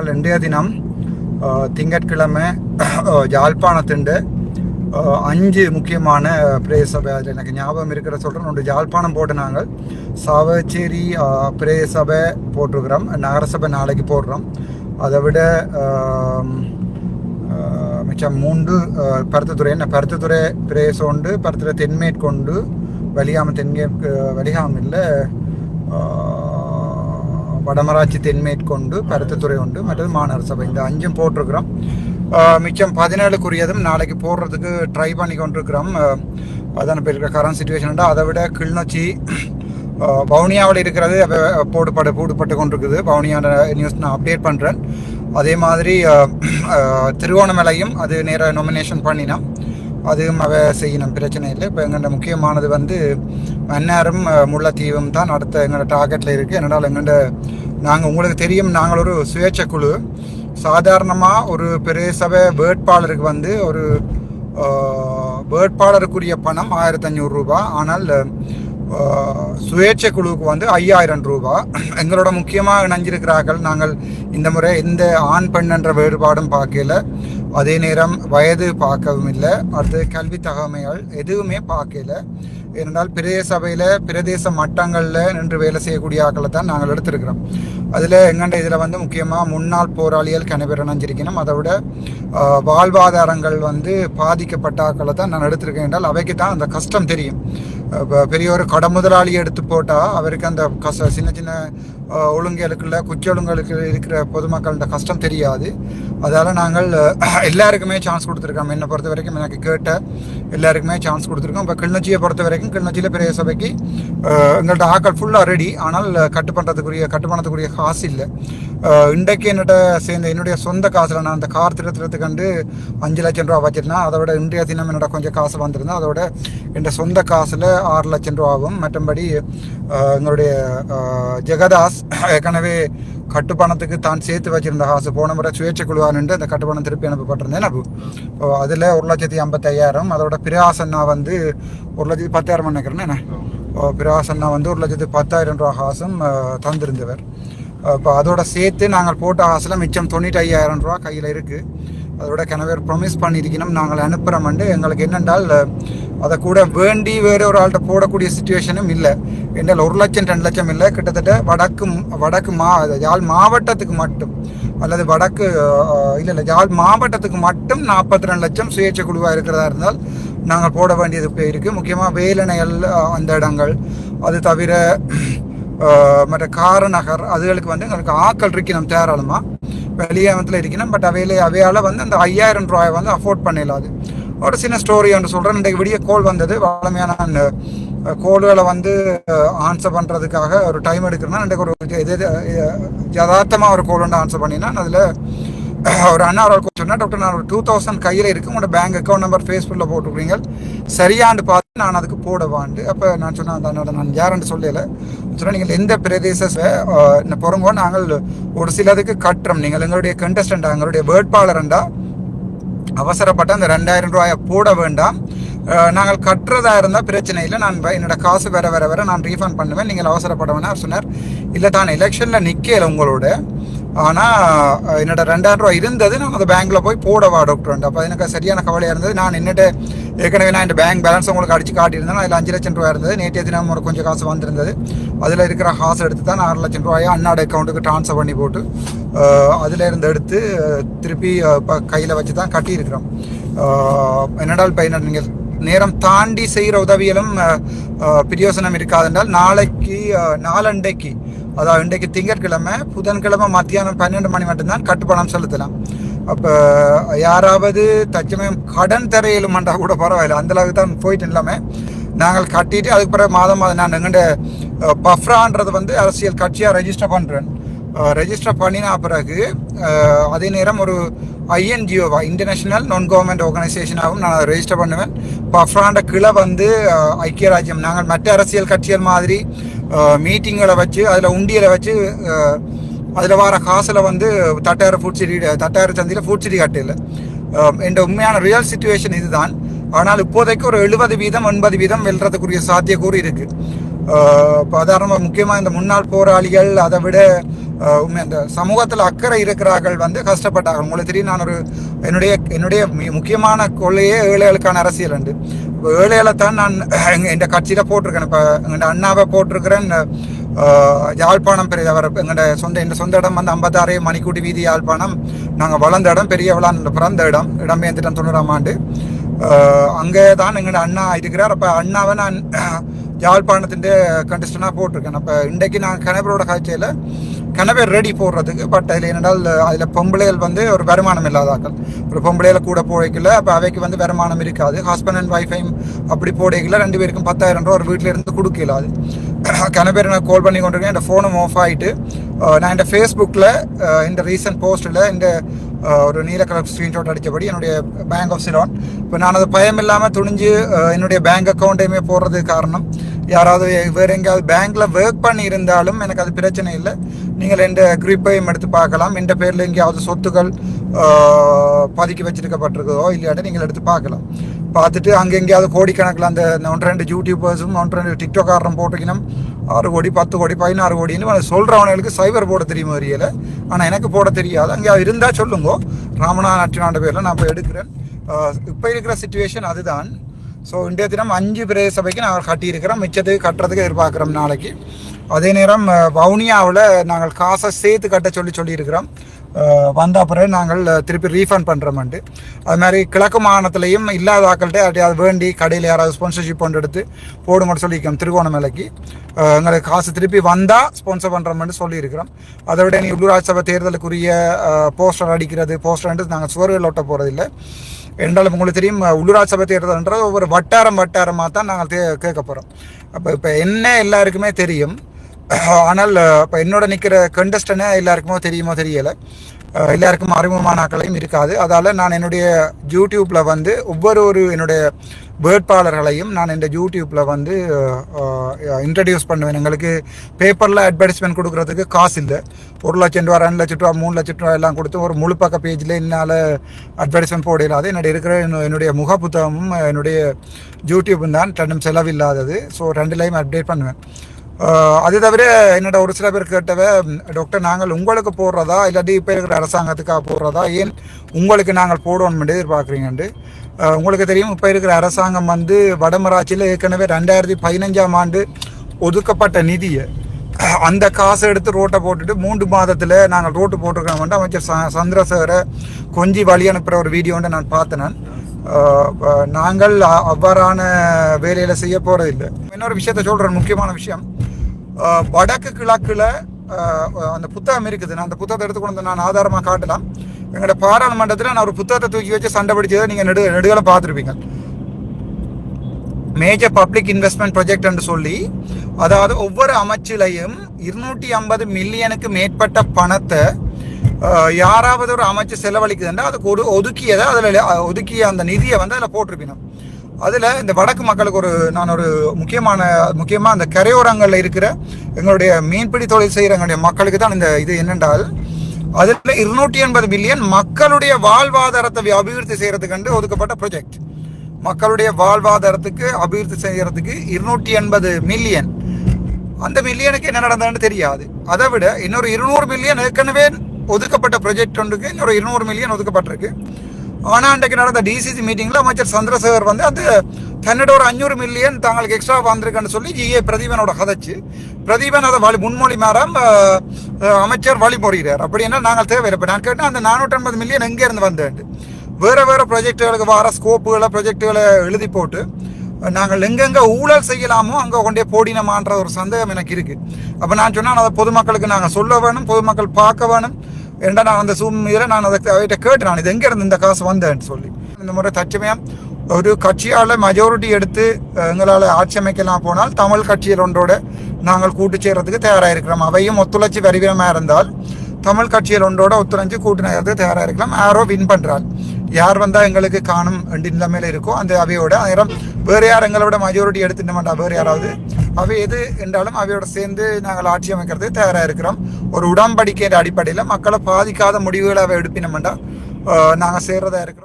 நாங்கள் இன்றைய தினம் திங்கட்கிழமை அஹ், யாழ்ப்பாணத்துண்டு அஞ்சு முக்கியமான பிரேய சபை அதில் எனக்கு ஞாபகம் இருக்கிற சொல்கிறேன் ஒன்று ஜாழ்ப்பாணம் போட்டு நாங்கள் சாவச்சேரி பிரேய சபை போட்டிருக்கிறோம். நகரசபை நாளைக்கு போடுறோம். அதை விட மிச்சம் மூன்று பருத்தத்துறை என்ன பருத்தித்துறை பிரேசோண்டு பருத்தத்துறை தென்மேற்கொண்டு வலியாம தென்கே வலிகாமில் இல்லை வடமராட்சி தென்மேற்கொண்டு பருத்தத்துறை உண்டு மற்றது மாநகர சபை. இந்த அஞ்சும் போட்டிருக்கிறோம். மிச்சம் பதினேழுக்குரியதும் நாளைக்கு போடுறதுக்கு ட்ரை பண்ணி கொண்டிருக்கிறோம். அதான் இப்போ இருக்கிற கரண்ட் சுச்சுவேஷன் அதை விட கிளிநொச்சி வவுனியாவில் இருக்கிறது அப்ப போடுபட்டு போடுபட்டு கொண்டிருக்குது. வவுனியாவோட நியூஸ் நான் அப்டேட் பண்ணுறேன் அதே மாதிரி திருவோணமலையும் அது நேராக நொமினேஷன் பண்ணினோம். அதுவும் அவ செய்யணும் பிரச்சனை இல்லை. இப்போ எங்கள்ட முக்கியமானது வந்து மன்னாரும் முல்லைத்தீவும் தான் அடுத்த எங்களோட டார்கெட்டில் இருக்குது என்னடால் எங்கள்ட நாங்கள் உங்களுக்கு தெரியும் நாங்கள் ஒரு சுயேட்சை குழு. சாதாரணமாக ஒரு பெரிய சபை வேட்பாளருக்கு வந்து ஒரு வேட்பாளருக்குரிய பணம் ஆயிரத்தி ஐநூறு ரூபா ஆனால் சுயேட்சை குழுவுக்கு வந்து ஐயாயிரம் ரூபா. எங்களோட முக்கியமாக இணைஞ்சிருக்கிறார்கள் நாங்கள் இந்த முறை எந்த ஆண் பெண் என்ற வேறுபாடும் பார்க்கல. அதே நேரம் வயது பார்க்கவும் இல்லை. அடுத்து கல்வி தகமைகள் எதுவுமே பார்க்கல. ஏனென்றால் பிரதேச சபையில் பிரதேச மட்டங்களில் நின்று வேலை செய்யக்கூடிய ஆக்களை தான் நாங்கள் எடுத்திருக்கிறோம். அதில் எங்கண்ட இதில் வந்து முக்கியமாக முன்னாள் போராளிகள் கனவேர் அதை விட வாழ்வாதாரங்கள் வந்து பாதிக்கப்பட்ட ஆக்களை தான் நான் எடுத்திருக்கேன் என்றால் அவைக்கு தான் அந்த கஷ்டம் தெரியும். இப்போ பெரிய ஒரு கட முதலாளி எடுத்து போட்டால் அவருக்கு அந்த கஷ்ட சின்ன சின்ன ஆஹ், குச்சொழுங்கலுக்கு இருக்கிற பொதுமக்களோட கஷ்டம் தெரியாது. அதால் நாங்கள் எல்லாருக்குமே சான்ஸ் கொடுத்துருக்கோம். என்னை பொறுத்த வரைக்கும் எனக்கு கேட்ட எல்லாருக்குமே சான்ஸ் கொடுத்துருக்கோம். இப்போ கிளிநொச்சியை பொறுத்த வரைக்கும் கிளிநொச்சியில் பெரிய சபைக்கு எங்கள்கிட்ட ஆக்கள் ஃபுல்லாக ரெடி ஆனால் கட்டு பண்ணுறதுக்குரிய கட்டு பண்ணத்துக்குரிய காசு இல்லை. இன்றைக்கு என்னோட சேர்ந்த என்னுடைய சொந்த காசில் நான் அந்த கார் திருத்துறதுக்கு கண்டு அஞ்சு லட்சம் ரூபா வச்சிருந்தேன் அதோட இன்றைய தினம் என்னோட கொஞ்சம் காசு வந்திருந்தேன் அதோட என் சொந்த காசில் ஆறு லட்சம் ரூபா ஆகும் மற்றபடி எங்களுடைய ஜெகதாஸ் ஏற்கனவே கட்டுப்பணத்துக்கு தான் சேர்த்து வச்சிருந்த காசு போன முறை சுயேட்சை குழுவானுட்டு அந்த கட்டுப்பணம் திருப்பி அனுப்பப்பட்டிருந்தேன். அப்போ இப்போ அதில் ஒரு லட்சத்தி ஐம்பத்தையாயிரம் அதோட பிரியாசன்னா வந்து ஒரு லட்சத்தி பத்தாயிரம் நினைக்கிறேன் என்ன? ஓ, வந்து ஒரு லட்சத்தி பத்தாயிரம் ரூபா காசும் தந்திருந்தவர். இப்போ அதோட சேர்த்து நாங்கள் போட்ட காசில் மிச்சம் தொண்ணூற்றி ஐயாயிரம் ரூபா கையில் இருக்குது அதோட கணவர் ப்ரொமிஸ் பண்ணியிருக்கணும். நாங்கள் அனுப்புகிறோம்ண்டு எங்களுக்கு என்னென்றால் அதை கூட வேண்டி வேறு ஒரு ஆள்கிட்ட போடக்கூடிய சுச்சுவேஷனும் இல்லை. என்றால் ஒரு லட்சம் ரெண்டு லட்சம் இல்லை. கிட்டத்தட்ட வடக்கு வடக்கு மா யாழ் மாவட்டத்துக்கு மட்டும் அல்லது வடக்கு இல்லை இல்லை யாழ் மாவட்டத்துக்கு மட்டும் நாற்பத்தி ரெண்டு லட்சம் சுயேட்சை குழுவாக இருக்கிறதா இருந்தால் நாங்கள் போட வேண்டியது போயிருக்கு இருக்குது முக்கியமாக வேலணைகள் அந்த இடங்கள். அது தவிர மற்ற காரநகர் அதுகளுக்கு வந்து எங்களுக்கு ஆக்கள் இருக்கணும் தேராளமாக வெளியாமத்தில் இருக்கணும் பட் அவையில அவையால் வந்து அந்த ஐயாயிரம் ரூபாயை வந்து அஃபோர்ட் பண்ணிடலாது ஒரு சின்ன ஸ்டோரி ஒன்று சொல்கிறேன் இன்றைக்கு விடிய கோல் வந்தது. வளமையான அந்த கோல்களை வந்து ஆன்சர் பண்ணுறதுக்காக ஒரு டைம் எடுக்கிறேன்னா இன்றைக்கு ஒரு இது யதார்த்தமாக ஒரு கோல் ஒன்று ஆன்சர் பண்ணினா அதில் ஒரு அண்ணா ஒரு டாக்டர் நான் ஒரு டூ தௌசண்ட் கையில் இருக்கு உங்களோட பேங்க் அக்கௌண்ட் நம்பர் ஃபேஸ்புக்கில் போட்டுக்கிறீங்க. சரியாண்டு பார்த்து நான் அதுக்கு போடவாண்டு. அப்போ நான் சொன்னேன் அந்த அண்ணாட நான் யாருன்னு சொல்லலை. சொன்னால் நீங்கள் எந்த பிரதேச இந்த நாங்கள் ஒரு சிலதுக்கு கட்டுறோம். நீங்கள் எங்களுடைய கண்டஸ்டண்டா எங்களுடைய வேட்பாளர்ண்டா அவசரப்பட்ட அந்த ரெண்டாயிரம் ரூபாயை போட வேண்டாம். நாங்கள் கட்டுறதா இருந்தால் பிரச்சனை இல்லை. நான் என்னோடய என்னோட காசு வர வர வர நான் ரீஃபண்ட் பண்ணுவேன். நீங்கள் அவசரப்பட வேணாம். சொன்னார் இல்லை தான் எலெக்ஷனில் நிற்கல உங்களோட. ஆனால் என்னோட ரெண்டாயிரம் ரூபாய் இருந்தது. நான் அந்த பேங்க்கில் போய் போடவா டாக்டர் அப்போ எனக்கு சரியான கவலையாக இருந்தது. நான் நின்றுட்டு ஏற்கனவே நான் இந்த பேங்க் பேலன்ஸ் உங்களுக்கு அடிச்சு காட்டியிருந்தேன் அதில் அஞ்சு லட்சம் ரூபாய் இருந்தது. நேற்றைய தினம் ஒரு கொஞ்சம் காசு வந்திருந்தது. அதில் இருக்கிற காசு எடுத்து தான் ஆறு லட்சம் ரூபாயை அண்ணாட அக்கௌண்ட்டுக்கு ட்ரான்ஸ்ஃபர் பண்ணி போட்டு அதில் இருந்து எடுத்து திருப்பி இப்போ கையில் வச்சு தான் கட்டியிருக்கிறோம். என்னடால் இப்போ நீங்கள் நேரம் தாண்டி செய்கிற உதவியிலும் பிரியோசனம் இருக்காது என்றால் இருக்காதென்றால் நாளைக்கு நாளண்டைக்கு அதாவது இன்றைக்கு திங்கட்கிழமை புதன்கிழமை மத்தியானம் பன்னெண்டு மணி மட்டும்தான் கட்டுப்பணம் செலுத்தலாம். அப்போ யாராவது தச்சமயம் கடன் தரையிலுமாண்டா கூட பரவாயில்ல. அந்த அளவுக்கு தான் போயிட்டு இல்லாமல் நாங்கள் கட்டிட்டு அதுக்கு பிறகு மாதம் மாதம் நான் எங்கள்கிட்ட பஃப்ரான்றது வந்து அரசியல் கட்சியாக ரெஜிஸ்டர் பண்ணுறேன் ரெஜிஸ்டர் பண்ணின பிறகு அதே நேரம் ஒரு ஐஎன்ஜிஓவா இன்டர்நேஷனல் நான் கவர்மெண்ட் ஆர்கனைசேஷனாகவும் நான் ரெஜிஸ்டர் பண்ணுவேன். பஃப்ராண்ட கிளை வந்து ஐக்கிய ராஜ்யம். நாங்கள் மற்ற அரசியல் கட்சிகள் மாதிரி மீட்டிங்களை வச்சு அதில் உண்டியலை வச்சு அதில் வர காசில் வந்து தட்டாயிர ஃபுட் சிட்டி தட்டாயிர சந்தையில் ஃபுட் சிட்டி கட்டில என்ற உண்மையான ரியல் சுச்சுவேஷன் இதுதான். ஆனால் இப்போதைக்கு ஒரு எழுபது வீதம் எண்பது வீதம் வெல்றதுக்குரிய சாத்தியக்கூறு இருக்கு. சாதாரணமாக முக்கியமாக இந்த முன்னாள் போராளிகள் அதை விட உண்மை அந்த சமூகத்தில் அக்கறை இருக்கிறார்கள் வந்து கஷ்டப்பட்டார்கள் உங்களுக்கு தெரியும் நான் ஒரு என்னுடைய என்னுடைய மி- முக்கியமான கொள்ளையே ஏழைகளுக்கான அரசியல் உண்டு. வேலையில தான் நான் எங்கள் இந்த கட்சியில் போட்டிருக்கேன். இப்போ எங்கள் அண்ணாவை போட்டிருக்கிறேன். யாழ்ப்பாணம் பெரிய அவர் எங்களோட சொந்த இந்த சொந்த இடம் வந்து ஐம்பத்தாறு மணிக்கூட்டி வீதி யாழ்ப்பாணம். நாங்கள் வளர்ந்த இடம் பெரிய பிறந்த இடம். இடம்பெயர்ந்துட்டோம் தொண்ணூறாம் ஆண்டு. அங்கே தான் எங்களோட அண்ணா இருக்கிறார். அப்போ அண்ணாவை நான் யாழ்ப்பாணத்தின் கண்டஸ்டனாக போட்டிருக்கேன். அப்போ இன்றைக்கு நான் கணவரோட காட்சியில் கணவர் ரெடி போடுறதுக்கு பட் அதில் என்னென்னால் அதில் பொம்பளைகள் வந்து ஒரு வருமானம் இல்லாதாக்கள். ஒரு பொம்பளையில் கூட போடைக்கல அப்போ அவைக்கு வந்து வருமானம் இருக்காது. ஹஸ்பண்ட் அண்ட் ஒய்ஃபையும் அப்படி போடைக்கல. ரெண்டு பேருக்கும் பத்தாயிரம் ரூபா ஒரு வீட்டில் இருந்து கொடுக்கல அது. கணவர் நான் கால் பண்ணி கொண்டிருக்கேன் என் ஃபோனும் ஆஃப் ஆகிட்டு நான் என் ஃபேஸ்புக்கில் இந்த ரீசன்ட் போஸ்ட்டில் இந்த ஒரு நீல கலர் ஸ்க்ரீன்ஷாட் அடித்தபடி என்னுடைய பேங்க் ஆஃப் சிலான் இப்போ நான் அது பயம் இல்லாமல் துணிஞ்சு என்னுடைய பேங்க் அக்கௌண்ட்டையுமே போடுறதுக்கு காரணம் யாராவது வேறு எங்கேயாவது பேங்க்கில் ஒர்க் பண்ணியிருந்தாலும் எனக்கு அது பிரச்சனை இல்லை. நீங்கள் எந்த குறிப்பையும் எடுத்து பார்க்கலாம். எந்த பேரில் எங்கேயாவது சொத்துக்கள் பதுக்கி வச்சிருக்கப்பட்டிருக்கோ இல்லையாட்டி நீங்கள் எடுத்து பார்க்கலாம். பார்த்துட்டு அங்கே எங்கேயாவது கோடிக்கணக்கில் அந்த ஒன்று ரெண்டு யூடியூபர்ஸும் ஒன்று ரெண்டு டிக்டோக்காரரும் போட்டிக்கணும் ஆறு கோடி பத்து கோடி பதினாறு கோடின்னு சொல்கிறவனுக்கு சைபர் போட தெரியுமா தெரியல. ஆனால் எனக்கு போட தெரியாது. அங்கே இருந்தால் சொல்லுங்க. ராமநாத நற்றினாண்ட பேரில் நான் இப்போ எடுக்கிறேன். இப்போ இருக்கிற சுச்சுவேஷன் அதுதான். ஸோ இன்றைய தினம் அஞ்சு பிரதேச சபைக்கு நாங்கள் கட்டியிருக்கிறோம். மிச்சத்துக்கு கட்டுறதுக்கு எதிர்பார்க்குறோம் நாளைக்கு. அதே நேரம் வவுனியாவில் நாங்கள் காசை சேர்த்து கட்ட சொல்லி சொல்லியிருக்கிறோம். வந்த பிறகு நாங்கள் திருப்பி ரீஃபண்ட் பண்ணுறோம்ட்டு அது மாதிரி கிழக்கு மாகாணத்துலேயும் இல்லாத ஆக்கள்கிட்ட யார்ட்டையாவது வேண்டி கடையில் யாராவது ஸ்பான்சர்ஷிப் கொண்டு எடுத்து போடுங்கன்னு சொல்லியிருக்கோம் திருகோணமலைக்கு எங்களுக்கு காசு திருப்பி வந்தால் ஸ்பான்சர் பண்ணுறோம்னு சொல்லியிருக்கிறோம். அதை விட நீ உள்ளூராட்சி சபை தேர்தலுக்குரிய போஸ்டர் அடிக்கிறது போஸ்டர் நாங்கள் சுவர்கள் ஒட்ட போகிறதில்லை என்றாலும் உங்களுக்கு தெரியும் உள்ளூராட்சி சபை தேர்தல்ன்றது ஒவ்வொரு வட்டாரம் வட்டாரமாக தான் நாங்கள் தே கேட்க போகிறோம் அப்போ இப்போ என்ன எல்லாருக்குமே தெரியும். ஆனால் இப்போ என்னோட நிற்கிற கண்டஸ்டனே எல்லாருக்குமோ தெரியுமோ தெரியலை. எல்லாருக்கும் அறிமுகமான ஆட்களையும் இருக்காது. அதால் நான் என்னுடைய யூடியூப்பில் வந்து ஒவ்வொரு ஒரு என்னுடைய வேட்பாளர்களையும் நான் இந்த யூடியூப்பில் வந்து இன்ட்ரடியூஸ் பண்ணுவேன். எங்களுக்கு பேப்பரில் அட்வர்டைஸ்மெண்ட் கொடுக்குறதுக்கு காசு இல்லை. ஒரு லட்சம் ரூபா ரெண்டு லட்சம் ரூபா மூணு லட்சம் ரூபா எல்லாம் கொடுத்து ஒரு முழு பக்க பேஜில் என்னால் அட்வர்டைஸ்மெண்ட் போட இல்லாத என்னுடைய இருக்கிற என்னுடைய முக புத்தகமும் என்னுடைய யூடியூப்பும் தான் ரெண்டும் செலவில்லாதது. ஸோ ரெண்டுலேயும் அப்டேட் பண்ணுவேன். அது தவிர என்னோட ஒரு சில பேர் கேட்டவ டாக்டர் நாங்கள் உங்களுக்கு போடுறதா? இல்லாட்டி இப்போ இருக்கிற அரசாங்கத்துக்காக போடுறதா? ஏன் உங்களுக்கு நாங்கள் போடணும்னு எதிர்பார்க்குறீங்கன்ட்டு உங்களுக்கு தெரியும் இப்போ இருக்கிற அரசாங்கம் வந்து வடமராட்சியில் ஏற்கனவே ரெண்டாயிரத்தி பதினஞ்சாம் ஆண்டு ஒதுக்கப்பட்ட நிதியை அந்த காசை எடுத்து ரோட்டை போட்டுட்டு மூன்று மாதத்தில் நாங்கள் ரோட்டு போட்டிருக்கோம் அமைச்சர் ச சந்திரசேகரை கொஞ்சி வழி அனுப்புகிற ஒரு வீடியோன்னு நான் பார்த்தேன் நான். நாங்கள் அவ்வாறான வேலையில் செய்ய போகிறதில்லை இன்னொரு விஷயத்த சொல்கிற முக்கியமான விஷயம். வடக்கு கிழக்கில் அந்த புத்தகம் இருக்குது. நான் அந்த புத்தகத்தை எடுத்து கொண்டு வந்து நான் ஆதாரமாக காட்டலாம். எங்களோட பாராளுமன்றத்தில் நான் ஒரு புத்தகத்தை தூக்கி வச்சு சண்டை பிடிச்சதை நீங்கள் நெடு நெடுகளை பார்த்துருப்பீங்க. மேஜர் பப்ளிக் இன்வெஸ்ட்மெண்ட் ப்ராஜெக்ட் என்று சொல்லி அதாவது ஒவ்வொரு அமைச்சிலையும் இருநூற்றி ஐம்பது மில்லியனுக்கு மேற்பட்ட பணத்தை யாராவது ஒரு அமைச்சு செலவழிக்குதுன்னா அதுக்கு ஒரு ஒதுக்கியதை அதில் ஒதுக்கிய அந்த நிதியை வந்து அதில் போட்டிருப்பினோம். அதில் இந்த வடக்கு மக்களுக்கு ஒரு நான் ஒரு முக்கியமான முக்கியமாக அந்த கரையோரங்களில் இருக்கிற எங்களுடைய மீன்பிடி தொழில் செய்கிற எங்களுடைய மக்களுக்கு தான் இந்த இது என்னென்றால் அதில் இருநூற்றி எண்பது மில்லியன் மக்களுடைய வாழ்வாதாரத்தை அபிவிருத்தி செய்கிறதுக்கு ஒதுக்கப்பட்ட ப்ராஜெக்ட் மக்களுடைய வாழ்வாதாரத்துக்கு அபிவிருத்தி செய்கிறதுக்கு இருநூற்றி எண்பது மில்லியன் அந்த மில்லியனுக்கு என்ன நடந்ததுன்னு தெரியாது. அதை விட இன்னொரு இருநூறு மில்லியன் ஏற்கனவே ஒதுக்கப்பட்ட ப்ராஜெக்ட் ஒன்றுக்கு இன்னொரு இருநூறு மில்லியன் ஒதுக்கப்பட்டிருக்கு. ஆனால் அன்றைக்கு நடந்த டிசிசி மீட்டிங்கில் அமைச்சர் சந்திரசேகர் வந்து அது தன்னிட ஒரு அஞ்சூறு மில்லியன் தாங்களுக்கு எக்ஸ்ட்ரா வந்திருக்குன்னு சொல்லி ஜிஏ பிரதீபனோட கதைச்சு. பிரதீபன் அதை வழி முன்மொழி மாறாம அமைச்சர் வழிமுறைகிறார் அப்படின்னா நாங்கள் தேவையில்லை. இப்போ நான் கேட்டேன் அந்த நானூற்றி ஐம்பது மில்லியன் எங்கேருந்து வந்தேன் வேறு வேறு ப்ரொஜெக்டுகளுக்கு வர ஸ்கோப்புகளை ப்ரொஜெக்டுகளை எழுதி போட்டு நாங்கள் எங்கெங்கே ஊழல் செய்யலாமோ அங்கே கொண்டே போடினமான்ற ஒரு சந்தேகம் எனக்கு இருக்குது அப்போ நான் சொன்னால் அதை பொதுமக்களுக்கு நாங்கள் சொல்ல வேணும் பொதுமக்கள் பார்க்க வேணும். ஏன்டா நான் அந்த சூம் இதில் நான் அதை அவர்கிட்ட கேட்டு நான் இது எங்கேருந்து இந்த காசு வந்தேன்னு சொல்லி. இந்த முறை தற்சமயம் ஒரு கட்சியால் மெஜாரிட்டி எடுத்து எங்களால் ஆட்சி அமைக்கலாம் போனால் தமிழ் கட்சியில் ஒன்றோட நாங்கள் கூட்டு சேர்றதுக்கு தயாராக இருக்கிறோம் அவையும் ஒத்துழைச்சி வருவினமாக இருந்தால் தமிழ் கட்சியில் ஒன்றோட ஒத்துழைச்சி கூட்டு நேரத்துக்கு தயாராக இருக்கலாம் யாரோ வின் பண்ணுறாள் யார் வந்தால் எங்களுக்கு காணும் ரெண்டு இருக்கோ அந்த அவையோட நேரம் வேறு யார் எங்களோட மெஜாரிட்டி எடுத்துட்ட மாட்டா வேறு யாராவது. அவை எது என்றாலும் அவையோட சேர்ந்து நாங்கள் ஆட்சி அமைக்கிறது தயாராக இருக்கிறோம். ஒரு உடன்படிக்கையின் அடிப்படையில் மக்களை பாதிக்காத முடிவுகளை அவை எடுப்பினோம்டா நாங்கள் சேர்றதா இருக்கிறோம்.